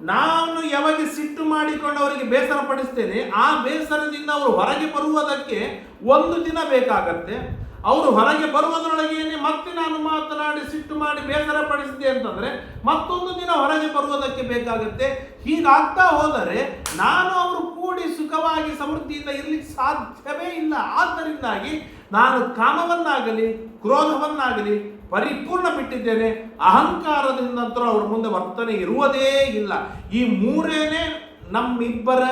ನಾನು ಯಾವಾಗ ಸಿಟ್ಟು ಮಾಡಿಕೊಂಡು ಅವರಿಗೆ ಬೇಸರ ಪಡಿಸ್ತೇನೆ, ಆ ಬೇಸರದಿಂದ ಅವರು ಹೊರಗೆ ಬರುವುದಕ್ಕೆ ಒಂದು ದಿನ ಬೇಕಾಗತ್ತೆ. ಅವರು ಹೊರಗೆ ಬರುವುದರೊಳಗೇನೆ ಮತ್ತೆ ನಾನು ಮಾತನಾಡಿ ಸಿಟ್ಟು ಮಾಡಿ ಬೇಸರ ಪಡಿಸಿದೆ ಅಂತಂದ್ರೆ ಮತ್ತೊಂದು ದಿನ ಹೊರಗೆ ಬರುವುದಕ್ಕೆ ಬೇಕಾಗುತ್ತೆ. ಹೀಗಾಗ್ತಾ ಹೋದರೆ ನಾನು ಅವರು ಕೂಡಿ ಸುಖವಾಗಿ ಸಮೃದ್ಧಿಯಿಂದ ಇರಲಿಕ್ಕೆ ಸಾಧ್ಯವೇ ಇಲ್ಲ. ಆದ್ದರಿಂದಾಗಿ ನಾನು ಕಾಮವನ್ನಾಗಲಿ, ಕ್ರೋಧವನ್ನಾಗಲಿ ಪರಿಪೂರ್ಣ ಬಿಟ್ಟಿದ್ದೇನೆ ಅಹಂಕಾರದಿಂದ ನಂತರ ಅವ್ರ ಮುಂದೆ ವರ್ತನೆ ಇರುವುದೇ ಇಲ್ಲ. ಈ ಮೂರೇನೆ ನಮ್ಮಿಬ್ಬರ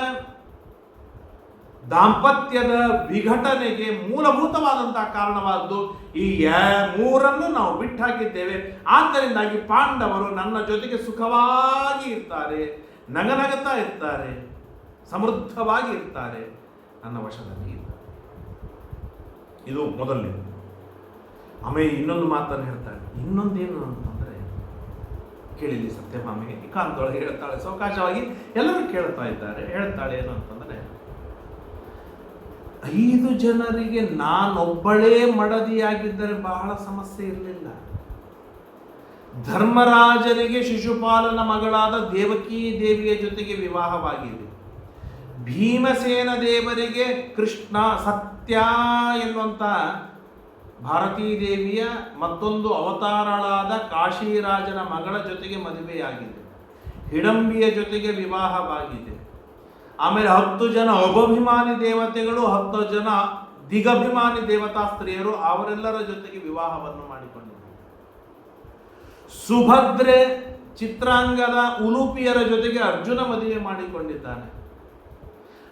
ದಾಂಪತ್ಯದ ವಿಘಟನೆಗೆ ಮೂಲಭೂತವಾದಂತಹ ಕಾರಣವಾದ್ದು, ಈ ಮೂರನ್ನು ನಾವು ಬಿಟ್ಟಾಕಿದ್ದೇವೆ. ಆದ್ದರಿಂದಾಗಿ ಪಾಂಡವರು ನನ್ನ ಜೊತೆಗೆ ಸುಖವಾಗಿ ಇರ್ತಾರೆ, ನಗನಗತಾ ಇರ್ತಾರೆ, ಸಮೃದ್ಧವಾಗಿ ಇರ್ತಾರೆ. ನನ್ನ ವಶದಲ್ಲಿ ಇದು ಮೊದಲನೇದು. ಆಮೇಲೆ ಇನ್ನೊಂದು ಮಾತನ್ನು ಹೇಳ್ತಾಳೆ ಇನ್ನೊಂದೇನು ಅಂತಂದರೆ ಕೇಳಿಲಿ ಸತ್ಯಭಾಮೆ ಕಾಂತೊಳಗೆ ಹೇಳ್ತಾಳೆ. ಸಾವಕಾಶವಾಗಿ ಎಲ್ಲರೂ ಕೇಳ್ತಾ ಇದ್ದಾರೆ. ಹೇಳ್ತಾಳೆ ಏನು ಅಂತಂದರೆ, ಐದು ಜನರಿಗೆ ನಾನೊಬ್ಬಳೇ ಮಡದಿಯಾಗಿದ್ದರೆ ಬಹಳ ಸಮಸ್ಯೆ ಇರಲಿಲ್ಲ. ಧರ್ಮರಾಜನಿಗೆ ಶಿಶುಪಾಲನ ಮಗಳಾದ ದೇವಕಿ ದೇವಿಯ ಜೊತೆಗೆ ವಿವಾಹವಾಗಿದೆ. ಭೀಮಸೇನ ದೇವರಿಗೆ ಕೃಷ್ಣ ಸತ್ಯ ಎನ್ನುವಂಥ ಭಾರತೀ ದೇವಿಯ ಮತ್ತೊಂದು ಅವತಾರಳಾದ ಕಾಶಿರಾಜನ ಮಗಳ ಜೊತೆಗೆ ಮದುವೆಯಾಗಿದೆ. ಹಿಡಂಬಿಯ ಜೊತೆಗೆ ವಿವಾಹವಾಗಿದೆ. ಆಮೇಲೆ ಹತ್ತು ಜನ ಅಭಿಮಾನಿ ದೇವತೆಗಳು, ಹತ್ತು ಜನ ದಿಗಭಿಮಾನಿ ದೇವತಾ ಸ್ತ್ರೀಯರು ಅವರೆಲ್ಲರ ಜೊತೆಗೆ ವಿವಾಹವನ್ನು ಮಾಡಿಕೊಂಡಿದ್ದಾರೆ. ಸುಭದ್ರೆ ಚಿತ್ರಾಂಗದ ಉಲುಪಿಯರ ಜೊತೆಗೆ ಅರ್ಜುನ ಮದುವೆ ಮಾಡಿಕೊಂಡಿದ್ದಾನೆ.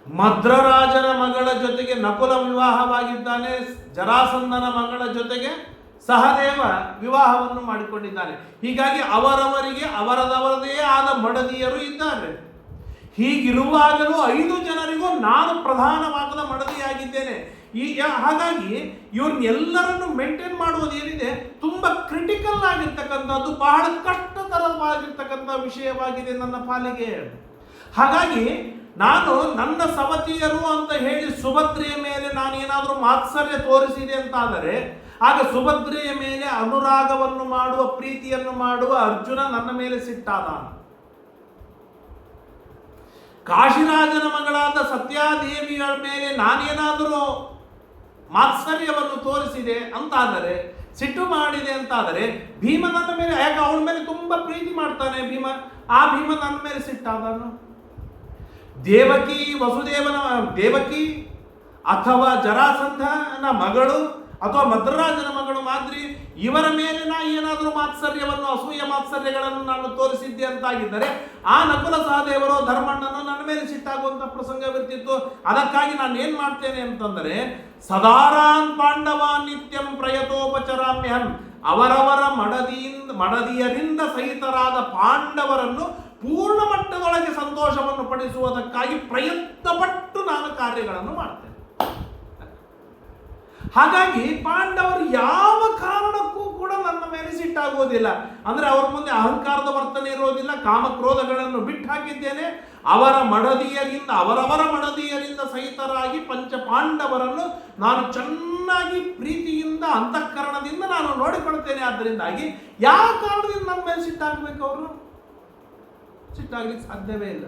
ಮದ್ರರಾಜನ ಮಗಳ ಜೊತೆಗೆ ನಕುಲ ವಿವಾಹವಾಗಿದ್ದಾನೆ ಜರಾಸಂದನ ಮಗಳ ಜೊತೆಗೆ ಸಹದೇವ ವಿವಾಹವನ್ನು ಮಾಡಿಕೊಂಡಿದ್ದಾನೆ. ಹೀಗಾಗಿ ಅವರವರಿಗೆ, ಅವರದವರದೇ ಆದ ಮಡದಿಯರು ಇದ್ದಾರೆ. ಹೀಗಿರುವಾಗಲೂ ಐದು ಜನರಿಗೂ ನಾನು ಪ್ರಧಾನವಾದ ಮಡದಿಯಾಗಿದ್ದೇನೆ. ಈ ಹಾಗಾಗಿ ಇವ್ರನ್ನೆಲ್ಲರನ್ನು ಮೇಂಟೈನ್ ಮಾಡುವುದು ಏನಿದೆ, ತುಂಬ ಕ್ರಿಟಿಕಲ್ ಆಗಿರ್ತಕ್ಕಂಥದ್ದು, ಬಹಳ ಕಷ್ಟಕರವಾಗಿರ್ತಕ್ಕಂಥ ವಿಷಯವಾಗಿದೆ ನನ್ನ ಪಾಲಿಗೆ. ಹಾಗಾಗಿ ನಾನು ನನ್ನ ಸವತಿಯರು ಅಂತ ಹೇಳಿ ಸುಭದ್ರೆಯ ಮೇಲೆ ನಾನು ಏನಾದರೂ ಮಾತ್ಸರ್ಯ ತೋರಿಸಿದೆ ಅಂತಾದರೆ, ಆಗ ಸುಭದ್ರೆಯ ಮೇಲೆ ಅನುರಾಗವನ್ನು ಮಾಡುವ, ಪ್ರೀತಿಯನ್ನು ಮಾಡುವ ಅರ್ಜುನ ನನ್ನ ಮೇಲೆ ಸಿಟ್ಟಾದ ಕಾಶಿರಾಜನ ಮಗಳಾದ ಸತ್ಯಾದೇವಿಯ ಮೇಲೆ ನಾನೇನಾದರೂ ಮಾತ್ಸರ್ಯವನ್ನು ತೋರಿಸಿದೆ ಅಂತಾದರೆ, ಸಿಟ್ಟು ಮಾಡಿದೆ ಅಂತಾದರೆ, ಭೀಮ ನನ್ನ ಮೇಲೆ, ಯಾಕೆ ಅವಳ ಮೇಲೆ ತುಂಬಾ ಪ್ರೀತಿ ಮಾಡ್ತಾನೆ ಭೀಮ? ಆ ಭೀಮ ನನ್ನ ಮೇಲೆ ಸಿಟ್ಟಾದನು? ದೇವಕಿ ವಸುದೇವನ, ದೇವಕಿ ಅಥವಾ ಜರಾಸಂಧನ ಮಗಳು ಅಥವಾ ಮದ್ರರಾಜನ ಮಗಳು ಮಾದ್ರಿ, ಇವರ ಮೇಲೆ ನಾ ಏನಾದರೂ ಮಾತ್ಸರ್ಯವನ್ನು, ಅಸೂಯ ಮಾತ್ಸರ್ಯಗಳನ್ನು ನಾನು ತೋರಿಸಿದ್ದೆ ಅಂತಾಗಿದ್ದರೆ, ಆ ನಕುಲ ಸಹದೇವರು ಧರ್ಮಣ್ಣನ ನನ್ನ ಮೇಲೆ ಸಿಟ್ಟಾಗುವಂಥ ಪ್ರಸಂಗವಿರ್ತಿತ್ತು ಅದಕ್ಕಾಗಿ ನಾನು ಏನು ಮಾಡ್ತೇನೆ ಅಂತಂದರೆ ಸದಾರಾನ್ ಪಾಂಡವಾನ್ ನಿತ್ಯಂ ಪ್ರಯತೋಪಚರಾಮ್ಯಹಂ. ಅವರವರ ಮಡದಿಯಿಂದ, ಮಡದಿಯರಿಂದ ಸಹಿತರಾದ ಪಾಂಡವರನ್ನು ಪೂರ್ಣ ಮಟ್ಟದೊಳಗೆ ಸಂತೋಷವನ್ನು ಪಡಿಸುವುದಕ್ಕಾಗಿ ಪ್ರಯತ್ನಪಟ್ಟು ನಾನು ಕಾರ್ಯಗಳನ್ನು ಮಾಡ್ತೇನೆ. ಹಾಗಾಗಿ ಪಾಂಡವರು ಯಾವ ಕಾರಣಕ್ಕೂ ಕೂಡ ನನ್ನ ಮೇಲೆ ಸಿಟ್ಟಾಗುವುದಿಲ್ಲ. ಅಂದ್ರೆ ಅವರ ಮುಂದೆ ಅಹಂಕಾರದ ವರ್ತನೆ ಇರೋದಿಲ್ಲ ಕಾಮಕ್ರೋಧಗಳನ್ನು ಬಿಟ್ಟು ಹಾಕಿದ್ದೇನೆ ಅವರ ಮಡದಿಯರಿಂದ, ಅವರವರ ಮಡದಿಯರಿಂದ ಸಹಿತರಾಗಿ ಪಂಚ ಪಾಂಡವರನ್ನು ನಾನು ಚೆನ್ನಾಗಿ ಪ್ರೀತಿಯಿಂದ, ಅಂತಃಕರಣದಿಂದ ನಾನು ನೋಡಿಕೊಳ್ತೇನೆ. ಆದ್ದರಿಂದಾಗಿ ಯಾವ ಕಾರಣದಿಂದ ನನ್ನ ಮೇಲೆ ಸಿಟ್ಟಾಗಬೇಕು ಅವರು? ಸಿಟ್ಟಾಗ್ಲಿಕ್ಕೆ ಸಾಧ್ಯವೇ ಇಲ್ಲ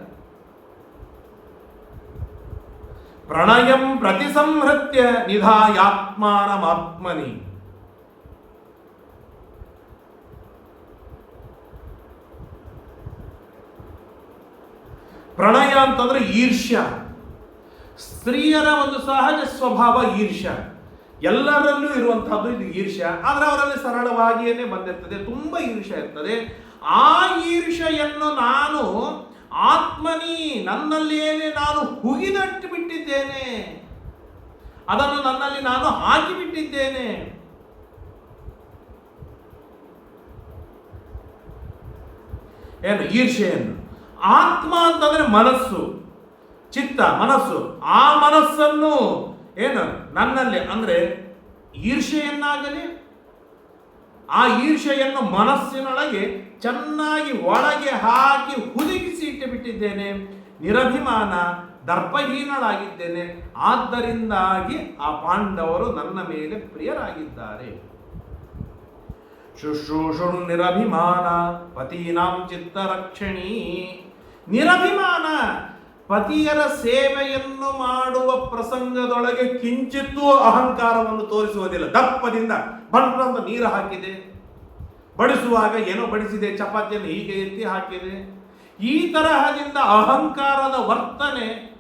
ಪ್ರಣಯಂ ಪ್ರತಿಸಂಹೃತ್ಯ ನಿಧಾಯಾತ್ಮಾನಮಾತ್ಮನಿ ಪ್ರಣಯ ಅಂತಂದ್ರೆ ಈರ್ಷ್ಯ ಸ್ತ್ರೀಯರ ಒಂದು ಸಹಜ ಸ್ವಭಾವ ಈರ್ಷ್ಯ ಎಲ್ಲರಲ್ಲೂ ಇರುವಂತಹದ್ದು ಇದು ಈರ್ಷ್ಯ ಆದ್ರೆ ಅವರಲ್ಲಿ ಸರಳವಾಗಿಯೇ ಬಂದಿರ್ತದೆ ತುಂಬಾ ಈರ್ಷ್ಯ ಇರ್ತದೆ ಆ ಈರ್ಷೆಯನ್ನು ನಾನು ಆತ್ಮನಿ ನನ್ನಲ್ಲಿಯೇ ನಾನು ಹುಗಿದಟ್ಟು ಬಿಟ್ಟಿದ್ದೇನೆ ಅದನ್ನು ನನ್ನಲ್ಲಿ ನಾನು ಹಾಕಿಬಿಟ್ಟಿದ್ದೇನೆ. ಏನು ಈರ್ಷೆಯನ್ನು? ಆತ್ಮ ಅಂತಂದ್ರೆ ಮನಸ್ಸು, ಚಿತ್ತ, ಮನಸ್ಸು. ಆ ಮನಸ್ಸನ್ನು ಏನು ನನ್ನಲ್ಲಿ ಅಂದ್ರೆ ಈರ್ಷೆಯನ್ನಾಗಲಿ ಆ ಈರ್ಷೆಯನ್ನು ಮನಸ್ಸಿನೊಳಗೆ ಚೆನ್ನಾಗಿ ಒಳಗೆ ಹಾಕಿ ಹುದುಗಿಸಿ ಇಟ್ಟು ಬಿಟ್ಟಿದ್ದೇನೆ ನಿರಭಿಮಾನ, ದರ್ಪಹೀನಳಾಗಿದ್ದೇನೆ. ಆದ್ದರಿಂದಾಗಿ ಆ ಪಾಂಡವರು ನನ್ನ ಮೇಲೆ ಪ್ರಿಯರಾಗಿದ್ದಾರೆ. ಶುಶ್ರೂಷು ನಿರಭಿಮಾನ, ಪತೀನಾಂ ಚಿತ್ತರಕ್ಷಣಿ. ನಿರಭಿಮಾನ, ಪತಿಯರ ಸೇವೆಯನ್ನು ಮಾಡುವ ಪ್ರಸಂಗದೊಳಗೆ ಕಿಂಚಿತ್ತೂ ಅಹಂಕಾರವನ್ನು ತೋರಿಸುವುದಿಲ್ಲ. ದಪ್ಪದಿಂದ ಬಂದ್ರಂತ ನೀರು ಹಾಕಿದೆ. ಬಡಿಸುವಾಗ ಏನೋ ಬಡಿಸಿದೆ, ಚಪಾತಿಯನ್ನು ಹೀಗೆ ಎತ್ತಿ ಹಾಕಿದೆ. ಈ ತರಹದಿಂದ ಅಹಂಕಾರದ ವರ್ತನೆ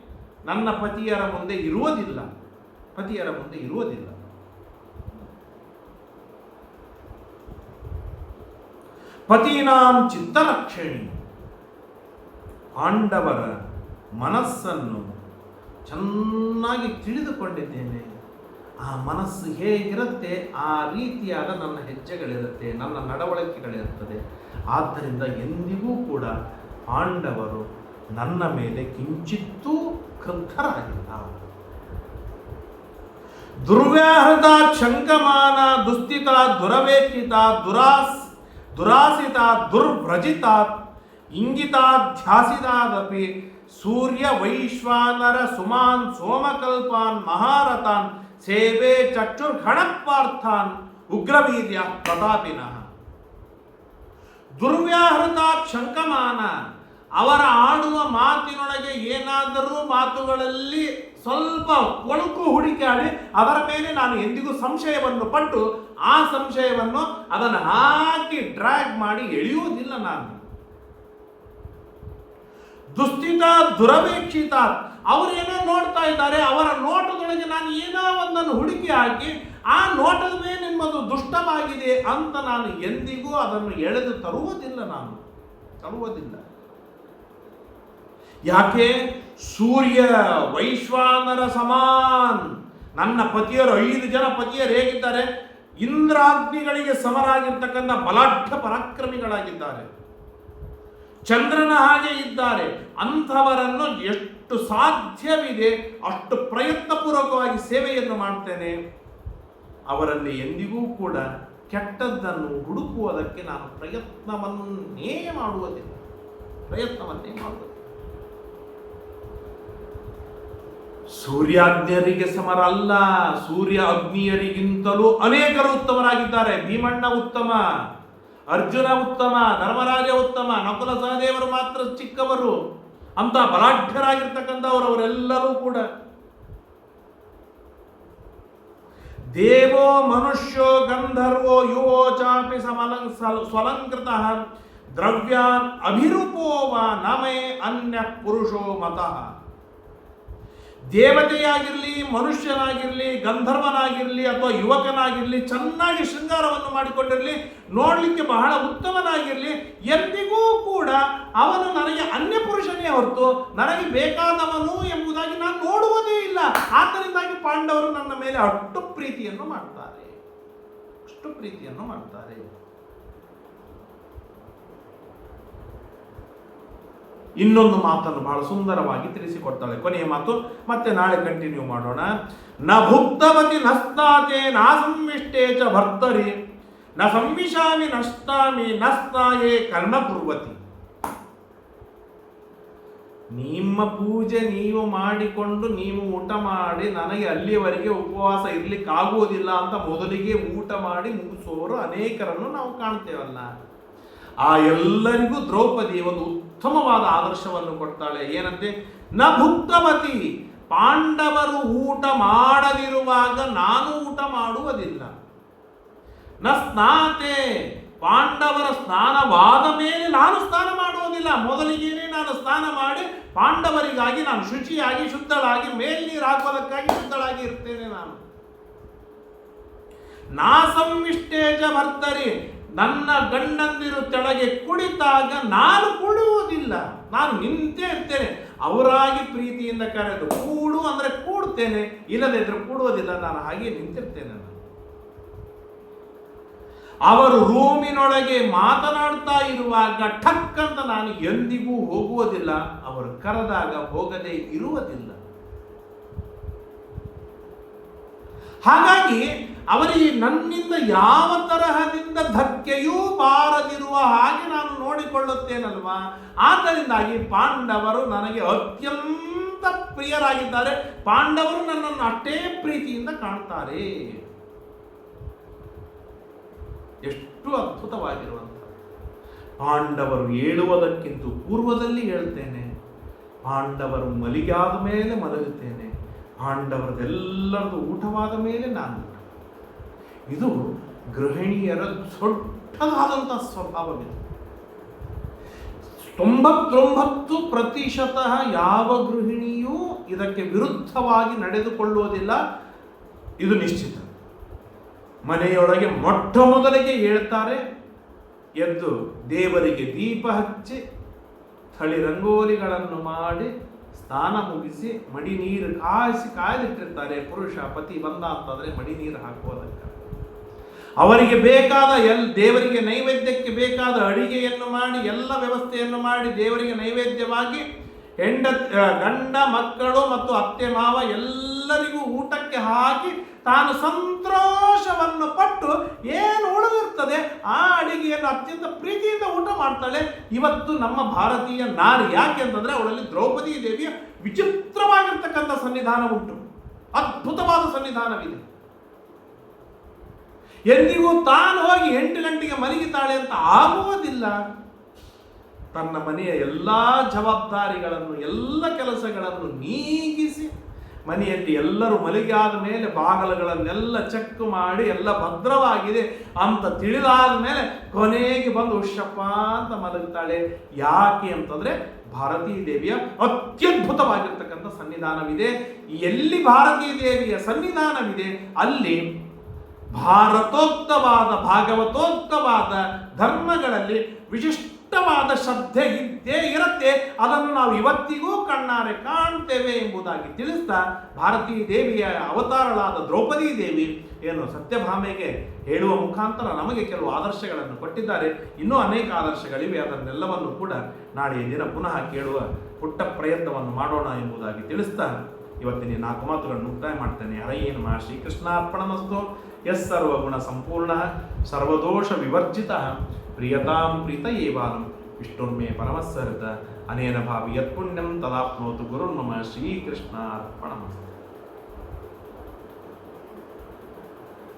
ನನ್ನ ಪತಿಯರ ಮುಂದೆ ಇರುವುದಿಲ್ಲ. ಪತಿಯರ ಮುಂದೆ ಇರುವುದಿಲ್ಲ. ಪತೀನಾಂ ಚಿತ್ತರಕ್ಷಣಿ. ಪಾಂಡವರ ಮನಸ್ಸನ್ನು ಚೆನ್ನಾಗಿ ತಿಳಿದುಕೊಂಡಿದ್ದೇನೆ. ಆ ಮನಸ್ಸು ಹೇಗಿರುತ್ತೆ, ಆ ರೀತಿಯಾದ ನನ್ನ ಹೆಜ್ಜೆಗಳಿರುತ್ತೆ, ನನ್ನ ನಡವಳಿಕೆಗಳಿರುತ್ತದೆ. ಆದ್ದರಿಂದ ಎಂದಿಗೂ ಕೂಡ ಪಾಂಡವರು ನನ್ನ ಮೇಲೆ ಕಿಂಚಿತ್ತೂ ಕ್ರುದ್ಧರಾಗಿಲ್ಲ ದುರ್ವ್ಯಾಹೃತ ಶಂಕಮಾನ ದುಸ್ಥಿತ ದುರವೇಕ್ಷಿತ ದುರಾಸ್, ದುರಾಸಿತ, ದುರ್ವ್ರಜಿತ ಇಂಗಿತಾಧ್ಯಾಸಿತಾದಪಿ ಸೂರ್ಯ ವೈಶ್ವಾನರ ಸುಮಾನ್ ಸೋಮಕಲ್ಪಾನ್ ಮಹಾರಥಾನ್ ಸೇವೆ ಚಕ್ಷುರ್ಘಣಪಾರ್ಥಾನ್ ಉಗ್ರವೀರ್ಯ ಪ್ರತಾಪಿನಃ. ದುರ್ವ್ಯಾಹೃತ ಶಂಕಮಾನ ಅವರ ಆಡುವ ಮಾತಿನೊಳಗೆ ಏನಾದರೂ ಮಾತುಗಳಲ್ಲಿ ಸ್ವಲ್ಪ ಕೊಳುಕು ಹುಡುಕಾಡಿ ಅದರ ಮೇಲೆ ನಾನು ಎಂದಿಗೂ ಸಂಶಯವನ್ನು ಪಟ್ಟು ಆ ಸಂಶಯವನ್ನು ಅದನ್ನು ಹಾಕಿ ಡ್ರ್ಯಾಗ್ ಮಾಡಿ ಎಳೆಯುವುದಿಲ್ಲ ನಾನು. ದುಸ್ಥಿತ ದುರವೇಕ್ಷಿತ ಅವರೇನೋ ನೋಡ್ತಾ ಇದ್ದಾರೆ, ಅವರ ನೋಟದೊಳಗೆ ನಾನು ಏನೋ ಒಂದನ್ನು ಹುಡುಕಿ ಹಾಕಿ, ಆ ನೋಟದ ಮೇಲೆ ನಿಮ್ಮದು ದುಷ್ಟವಾಗಿದೆ ಅಂತ ನಾನು ಎಂದಿಗೂ ಅದನ್ನು ಎಳೆದು ತರುವುದಿಲ್ಲ ನಾನು. ತರುವುದಿಲ್ಲ. ಯಾಕೆ? ಸೂರ್ಯ ವೈಶ್ವಾನರ ಸಮಾನ್. ನನ್ನ ಪತಿಯರು, ಐದು ಜನ ಪತಿಯರು ಹೇಗಿದ್ದಾರೆ? ಇಂದ್ರಾಗ್ನಿಗಳಿಗೆ ಸಮರಾಗಿರ್ತಕ್ಕಂಥ ಬಲಾಢ್ಯ ಪರಾಕ್ರಮಿಗಳಾಗಿದ್ದಾರೆ. ಚಂದ್ರನ ಹಾಗೆ ಇದ್ದಾರೆ. ಅಂಥವರನ್ನು ಎಷ್ಟು ಸಾಧ್ಯವಿದೆ, ಅಷ್ಟು ಪ್ರಯತ್ನಪೂರ್ವಕವಾಗಿ ಸೇವೆಯನ್ನು ಮಾಡ್ತೇನೆ, ಅವರಲ್ಲಿ ಎಂದಿಗೂ ಕೂಡ ಕೆಟ್ಟದ್ದನ್ನು ಹುಡುಕುವುದಕ್ಕೆ ನಾನು ಪ್ರಯತ್ನವನ್ನೇ ಮಾಡುವುದಿಲ್ಲ. ಪ್ರಯತ್ನವನ್ನೇ ಮಾಡುವುದಿಲ್ಲ. ಸೂರ್ಯಾಜ್ಞರಿಗೆ ಸಮರಲ್ಲ, ಸೂರ್ಯ ಅಗ್ನಿಯರಿಗಿಂತಲೂ ಅನೇಕರು ಉತ್ತಮರಾಗಿದ್ದಾರೆ. ಭೀಮಣ್ಣ ಉತ್ತಮ, ಅರ್ಜುನ ಉತ್ತಮ, ಧರ್ಮರಾಜ ಉತ್ತಮ, ನಕುಲ ಸಹದೇವರು ಮಾತ್ರ ಚಿಕ್ಕವರು. ಅಂತ ಬಲಾಢ್ಯರಾಗಿರ್ತಕ್ಕಂಥವ್ರು ಅವರೆಲ್ಲರೂ ಕೂಡ. ದೇವೋ ಮನುಷ್ಯೋ ಗಂಧರ್ವೋ ಯುವೋ ಚಾಪಿ ಸಮಲಂ ಸ್ವಲಂಕೃತ ದ್ರವ್ಯಾನ್ ಅಭಿರೂಪೋ ವಾ ನಮೇ ಅನ್ಯ ಪುರುಷೋ ಮತಃ. ದೇವತೆಯಾಗಿರಲಿ, ಮನುಷ್ಯನಾಗಿರಲಿ, ಗಂಧರ್ವನಾಗಿರಲಿ ಅಥವಾ ಯುವಕನಾಗಿರಲಿ, ಚೆನ್ನಾಗಿ ಶೃಂಗಾರವನ್ನು ಮಾಡಿಕೊಂಡಿರಲಿ, ನೋಡಲಿಕ್ಕೆ ಬಹಳ ಉತ್ತಮನಾಗಿರಲಿ, ಎಂದಿಗೂ ಕೂಡ ಅವನು ನನಗೆ ಅನ್ಯ ಪುರುಷನೇ ಹೊರತು ನನಗೆ ಬೇಕಾದವನು ಎಂಬುದಾಗಿ ನಾನು ನೋಡುವುದೇ ಇಲ್ಲ. ಆದ್ದರಿಂದಾಗಿ ಪಾಂಡವರು ನನ್ನ ಮೇಲೆ ಅಷ್ಟು ಪ್ರೀತಿಯನ್ನು ಮಾಡ್ತಾರೆ. ಅಷ್ಟು ಪ್ರೀತಿಯನ್ನು ಮಾಡ್ತಾರೆ. ಇನ್ನೊಂದು ಮಾತನ್ನು ಬಹಳ ಸುಂದರವಾಗಿ ತಿಳಿಸಿಕೊಡ್ತಾಳೆ ಕೊನೆಯ ಮಾತು. ಮತ್ತೆ ನಾಳೆ ಕಂಟಿನ್ಯೂ ಮಾಡೋಣ. ನ ಭುಕ್ತವತಿ ನಸ್ತಾತೆ, ನಾ ಸಂವಿಷ್ಟೇ ಚ ಭರ್ತರಿ. ನ ಸಂವಿಷಾಮಿ ನಷ್ಟಾಮಿ ನಸ್ತಾಯೇ ಕರ್ಮ ಕುರ್ವತಿ. ನಿಮ್ಮ ಪೂಜೆ ನೀವು ಮಾಡಿಕೊಂಡು ನೀವು ಊಟ ಮಾಡಿ ನನಗೆ ಅಲ್ಲಿಯವರೆಗೆ ಉಪವಾಸ ಇರ್ಲಿಕ್ಕೆ ಆಗುವುದಿಲ್ಲ ಅಂತ ಮೊದಲಿಗೆ ಊಟ ಮಾಡಿ ಮುಗಿಸುವವರು ಅನೇಕರನ್ನು ನಾವು ಕಾಣ್ತೇವಲ್ಲ. ಆ ಎಲ್ಲರಿಗೂ ದ್ರೌಪದಿ ಒಂದು ಉತ್ತಮವಾದ ಆದರ್ಶವನ್ನು ಕೊಡ್ತಾಳೆ. ಏನಂತೆ? ನ ಭುಕ್ತವತಿ ಪಾಂಡವರು ಊಟ ಮಾಡದಿರುವಾಗ ನಾನು ಊಟ ಮಾಡುವುದಿಲ್ಲ. ನ ಸ್ನಾತೆ, ಪಾಂಡವರ ಸ್ನಾನವಾದ ಮೇಲೆ ನಾನು ಸ್ನಾನ ಮಾಡುವುದಿಲ್ಲ. ಮೊದಲಿಗೇನೆ ನಾನು ಸ್ನಾನ ಮಾಡಿ ಪಾಂಡವರಿಗಾಗಿ ನಾನು ಶುಚಿಯಾಗಿ, ಶುದ್ಧಳಾಗಿ ಮೇಲ್ನೀರು ಹಾಕೋದಕ್ಕಾಗಿ ಶುದ್ಧಳಾಗಿ ಇರ್ತೇನೆ ನಾನು. ನಾ ಸಂವಿಷ್ಟೇಜ ಭರ್ತರಿ ನನ್ನ ಗಂಡಂದಿರು ತೆಳಗೆ ಕುಳಿತಾಗ ನಾನು ಕುಡುವುದಿಲ್ಲ. ನಾನು ನಿಂತೇ ಇರ್ತೇನೆ. ಅವರಾಗಿ ಪ್ರೀತಿಯಿಂದ ಕರೆದು ಕೂಡು ಅಂದರೆ ಕೂಡ್ತೇನೆ. ಇಲ್ಲದೇ ಇದ್ರೆ ಕೂಡುವುದಿಲ್ಲ. ನಾನು ಹಾಗೆ ನಿಂತಿರ್ತೇನೆ. ಅವರು ರೂಮಿನೊಳಗೆ ಮಾತನಾಡ್ತಾ ಇರುವಾಗ ಠಕ್ ಅಂತ ನಾನು ಎಂದಿಗೂ ಹೋಗುವುದಿಲ್ಲ. ಅವರು ಕರೆದಾಗ ಹೋಗದೆ ಇರುವುದಿಲ್ಲ. ಹಾಗಾಗಿ ಅವರಿಗೆ ನನ್ನಿಂದ ಯಾವ ತರಹದಿಂದ ಧಕ್ಕೆಯೂ ಬಾರದಿರುವ ಹಾಗೆ ನಾನು ನೋಡಿಕೊಳ್ಳುತ್ತೇನಲ್ವಾ? ಆದ್ದರಿಂದಾಗಿ ಪಾಂಡವರು ನನಗೆ ಅತ್ಯಂತ ಪ್ರಿಯರಾಗಿದ್ದಾರೆ. ಪಾಂಡವರು ನನ್ನನ್ನು ಅಷ್ಟೇ ಪ್ರೀತಿಯಿಂದ ಕಾಣ್ತಾರೆ. ಎಷ್ಟು ಅದ್ಭುತವಾಗಿರುವಂಥ ಪಾಂಡವರು ಹೇಳುವುದಕ್ಕಿಂತ ಪೂರ್ವದಲ್ಲಿ ಹೇಳ್ತೇನೆ. ಪಾಂಡವರು ಮಲಿಗಾದ ಮೇಲೆ ಮಲಗುತ್ತೇನೆ. ಪಾಂಡವರದೆಲ್ಲರದು ಊಟವಾದ ಮೇಲೆ ನಾನು ಇದು ಗೃಹಿಣಿಯರ ದೊಡ್ಡದಾದಂಥ ಸ್ವಭಾವವಿದೆ. ತೊಂಬತ್ತೊಂಬತ್ತು ಪ್ರತಿಶತ ಯಾವ ಗೃಹಿಣಿಯೂ ಇದಕ್ಕೆ ವಿರುದ್ಧವಾಗಿ ನಡೆದುಕೊಳ್ಳುವುದಿಲ್ಲ. ಇದು ನಿಶ್ಚಿತ. ಮನೆಯೊಳಗೆ ಮೊಟ್ಟ ಮೊದಲಿಗೆ ಹೇಳ್ತಾರೆ, ಎದ್ದು ದೇವರಿಗೆ ದೀಪ ಹಚ್ಚಿ, ಥಳಿ ರಂಗೋಲಿಗಳನ್ನು ಮಾಡಿ, ಸ್ನಾನ ಮುಗಿಸಿ, ಮಡಿ ನೀರು ಕಾಯಿಸಿ ಕಾಯ್ದಿಟ್ಟಿರ್ತಾರೆ. ಪುರುಷ, ಪತಿ ಬಂದ ಅಂತಾದರೆ ಮಡಿ ನೀರು ಹಾಕುವುದಕ್ಕೆ. ಅವರಿಗೆ ಬೇಕಾದ ಎಲ್, ದೇವರಿಗೆ ನೈವೇದ್ಯಕ್ಕೆ ಬೇಕಾದ ಅಡಿಗೆಯನ್ನು ಮಾಡಿ, ಎಲ್ಲ ವ್ಯವಸ್ಥೆಯನ್ನು ಮಾಡಿ ದೇವರಿಗೆ ನೈವೇದ್ಯವಾಗಿ ಹೆಂಡ ಗಂಡ, ಮಕ್ಕಳು ಮತ್ತು ಅತ್ತೆ, ಮಾವ ಎಲ್ಲರಿಗೂ ಊಟಕ್ಕೆ ಹಾಕಿ ತಾನು ಸಂತೋಷವನ್ನು ಪಟ್ಟು ಏನು ಉಳಿದಿರ್ತದೆ ಆ ಅಡಿಗೆಯನ್ನು ಅತ್ಯಂತ ಪ್ರೀತಿಯಿಂದ ಊಟ ಮಾಡ್ತಾಳೆ. ಇವತ್ತು ನಮ್ಮ ಭಾರತೀಯ ನಾರಿ ಯಾಕೆ ಅಂತಂದ್ರೆ ಅವಳಲ್ಲಿ ದ್ರೌಪದಿ ದೇವಿಯ ವಿಚಿತ್ರವಾಗಿರ್ತಕ್ಕಂಥ ಸನ್ನಿಧಾನ ಉಂಟು. ಅದ್ಭುತವಾದ ಸನ್ನಿಧಾನವಿದೆ. ಎಂದಿಗೂ ತಾನು ಹೋಗಿ ಎಂಟು ಗಂಟೆಗೆ ಮಲಗಿತಾಳೆ ಅಂತ ಆಗುವುದಿಲ್ಲ ತನ್ನ ಮನೆಯ ಎಲ್ಲ ಜವಾಬ್ದಾರಿಗಳನ್ನು, ಎಲ್ಲ ಕೆಲಸಗಳನ್ನು ನೀಗಿಸಿ, ಮನೆಯಲ್ಲಿ ಎಲ್ಲರೂ ಮಲಗಿಯಾದ ಮೇಲೆ ಬಾಗಲುಗಳನ್ನೆಲ್ಲ ಚೆಕ್ ಮಾಡಿ ಎಲ್ಲ ಭದ್ರವಾಗಿದೆ ಅಂತ ತಿಳಿದಾದ ಮೇಲೆ ಕೊನೆಗೆ ಬಂದು ಉಷಪ್ಪ ಅಂತ ಮಲಗುತ್ತಾಳೆ ಯಾಕೆ ಅಂತಂದ್ರೆ ಭಾರತೀ ದೇವಿಯ ಅತ್ಯದ್ಭುತವಾಗಿರ್ತಕ್ಕಂಥ ಸನ್ನಿಧಾನವಿದೆ. ಎಲ್ಲಿ ಭಾರತೀ ದೇವಿಯ ಸನ್ನಿಧಾನವಿದೆ, ಅಲ್ಲಿ ಭಾರತೋಕ್ತವಾದ ಭಾಗವತೋಕ್ತವಾದ ಧರ್ಮಗಳಲ್ಲಿ ವಿಶಿಷ್ಟವಾದ ಶ್ರದ್ಧೆ ಇದ್ದೇ ಇರುತ್ತೆ. ಅದನ್ನು ನಾವು ಇವತ್ತಿಗೂ ಕಣ್ಣಾರೆ ಕಾಣ್ತೇವೆ ಎಂಬುದಾಗಿ ತಿಳಿಸ್ತಾ ಭಾರತೀ ದೇವಿಯ ಅವತಾರಳಾದ ದ್ರೌಪದಿ ದೇವಿ ಏನು ಸತ್ಯಭಾಮೆಗೆ ಹೇಳುವ ಮುಖಾಂತರ ನಮಗೆ ಕೆಲವು ಆದರ್ಶಗಳನ್ನು ಕೊಟ್ಟಿದ್ದಾರೆ. ಇನ್ನೂ ಅನೇಕ ಆದರ್ಶಗಳಿವೆ. ಅದನ್ನೆಲ್ಲವನ್ನು ಕೂಡ ನಾಳೆಯ ದಿನ ಪುನಃ ಕೇಳುವ ಪುಟ್ಟ ಪ್ರಯತ್ನವನ್ನು ಮಾಡೋಣ ಎಂಬುದಾಗಿ ತಿಳಿಸ್ತಾ ಇವತ್ತಿನ ನಾಲ್ಕು ಮಾತುಗಳನ್ನು ಮುಕ್ತಾಯ ಮಾಡ್ತೇನೆ. ಹರಯೇನ್ ಮಾ ಶ್ರೀಕೃಷ್ಣಾರ್ಪಣಮಸ್ತು. ಎಸ್ ಸರ್ವಗುಣ ಸಂಪೂರ್ಣ ಸರ್ವದೋಷ ವಿವರ್ಜಿತ ಪ್ರಿಯತಾಂ ಪ್ರೀತ ಏವಾನಂ ವಿಷ್ಣುರ್ಮೇ ಪರಮಸ್ಸರಿತ ಅನೇನ ಭಾವಿ ಯತ್ಪುಣ್ಯಂ ತದಾಪ್ನೋತು ಗುರುರ್ಮಮ ಶ್ರೀಕೃಷ್ಣಾರ್ಪಣಮಸ್ತು